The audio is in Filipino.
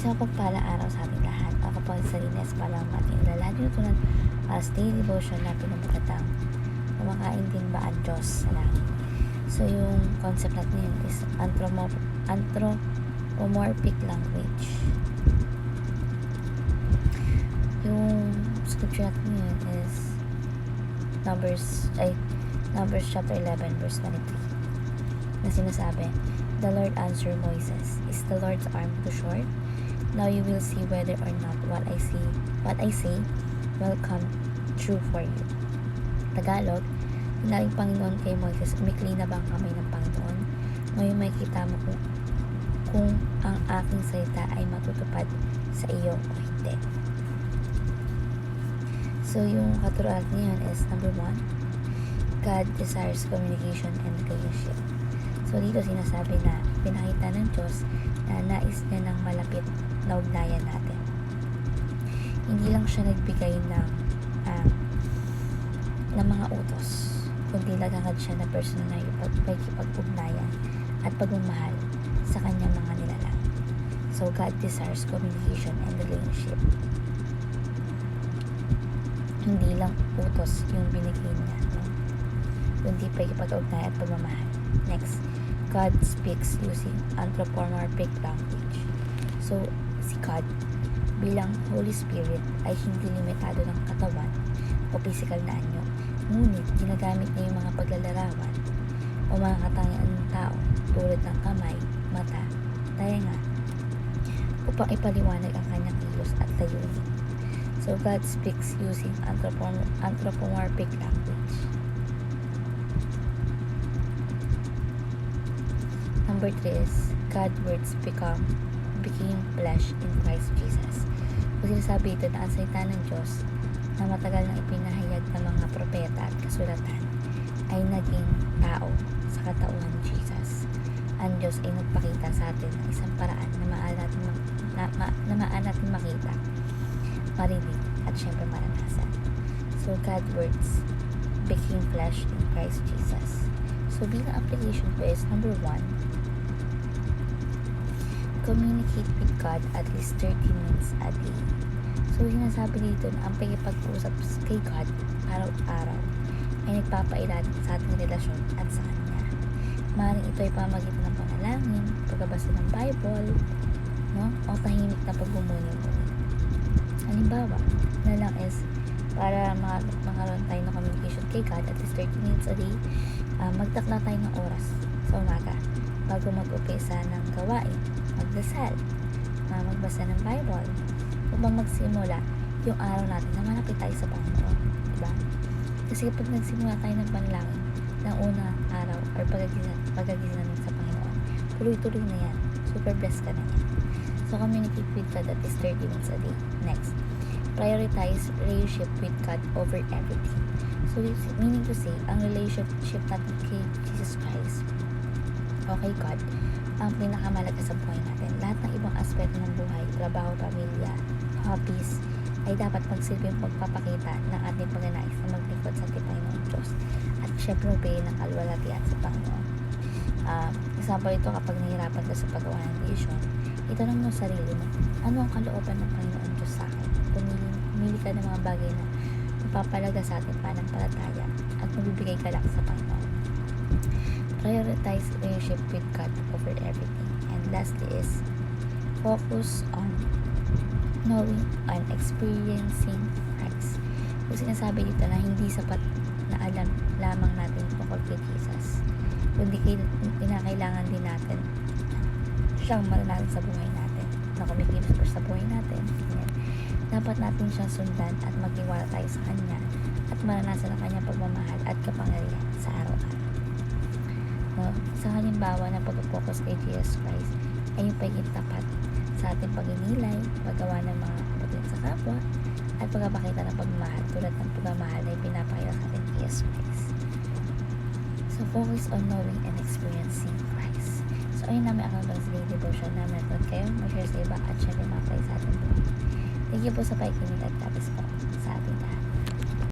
Isang pagpala araw sa ating lahat. Ako po si Salines para ang ating ilalahad tinutunan para sa daily devotion na pinamagatang kumakain din ba ang Diyos sa langit. So yung concept natin yun is anthromo- anthropomorphic language. Yung scripture natin yun is Numbers, ay, Numbers chapter 11 verse 23 na sinasabi, The Lord answered Moses, Is the Lord's arm too short? Now you will see whether or not what I see, what I say will come true for you. Tagalog, Hinaling Panginoon kay Moses, umikli na ba ang kamay ng Panginoon? Ngayon may kita mo kung, kung ang aking salita ay matutupad sa iyo o hindi. So, yung katuruan niyan is number one, God desires communication and relationship. So, dito sinasabi na pinakita ng Diyos na nais niya ng malapit na ugnayan natin. Hindi lang siya nagbigay ng, ah, ng mga utos, kundi nagangad siya na personal na ipag- pagkipag-ugnayan at pagmamahal sa kanyang mga nilalang. So, God desires communication and relationship. Hindi lang utos yung binigay niya, no? kundi pagkipag-ugnayan at pagmamahal. Next, God speaks using anthropomorphic language. So, si God bilang Holy Spirit ay hindi limitado ng katawan o physical na anyo. Ngunit, ginagamit niya yung mga paglalarawan o mga katangian ng tao tulad ng kamay, mata, tainga upang ipaliwanag ang kanyang kilos at layunin. So, God speaks using anthropom- anthropomorphic language. Number three is, God words become became flesh in Christ Jesus. Kung sinasabi ito na ang salita ng Diyos na matagal nang ipinahayag ng mga propeta at kasulatan ay naging tao sa katauhan ni Jesus. Ang Diyos ay nagpakita sa atin ng isang paraan na maaari natin, ma- na, ma- na natin makita, marinig, at syempre maranasan. So, God words became flesh in Christ Jesus. So, bilang application ko is number one, communicate with God at least 30 minutes a day. So, sinasabi dito na ang pagkipag-usap kay God araw-araw ay nagpapailan sa ating relasyon at sa Kanya. Maaaring ito ay pamagitan ng panalangin, pagbabasa ng Bible, no? o tahimik na pagbumuni-muni. Halimbawa, na lang is para mga magkaroon tayo ng communication kay God at least 30 minutes a day, uh, magtakla tayo ng oras sa umaga bago mag-upisa ng gawain, magdasal, magbasa ng Bible, upang magsimula yung araw natin na malapit tayo sa Panginoon. Diba? Kasi kapag nagsimula tayo ng panalangin ng unang araw or pagagising, pagagising natin sa Panginoon, tuloy-tuloy na yan. Super blessed ka na yan. So, communicate with God at least 30 minutes a day. Next, prioritize relationship with God over everything. So, it's meaning to say, ang relationship natin kay Jesus Christ o kay God, ang pinakamalaga sa buhay natin. Lahat ng ibang aspeto ng buhay, trabaho, pamilya, hobbies, ay dapat magsilbing pagpapakita ng ating pagnanais na maglingkod sa ating Panginoon Diyos at syempre magbigay ng kalwalatian sa Panginoon. Uh, example ito kapag nahihirapan ka sa paggawa ng desisyon, itanong mo sa sarili mo, ano ang kalooban ng Panginoon Diyos sa akin? Pumili, pumili ka ng mga bagay na magpapalaga sa ating panampalataya at magbibigay ka lang sa Panginoon. Prioritize relationship with God over everything. And lastly is focus on knowing and experiencing Christ. Kung sinasabi dito na hindi sapat na alam lamang natin tungkol kay Jesus, kundi kinakailangan din natin siyang maranasan sa buhay natin na kumikilos sa buhay natin. Ganyan. Dapat natin siyang sundan at magtiwala tayo sa Kanya at maranasan ang Kanyang pagmamahal at kapangyarihan. Sa halimbawa na pag-focus kay Jesus Christ ay yung pagiging tapat sa ating pagninilay, paggawa ng mga kabutin sa kapwa, at pagpapakita ng pagmamahal tulad ng pagmamahal na ipinapakita sa ating Jesus Christ. So, focus on knowing and experiencing Christ. So, ayun namin ang hanggang sa devotion na meron kayo, mag-share sa iba at syempre ma-apply sa ating buhay. Thank you po sa pakikinig at tapos po sa ating lahat.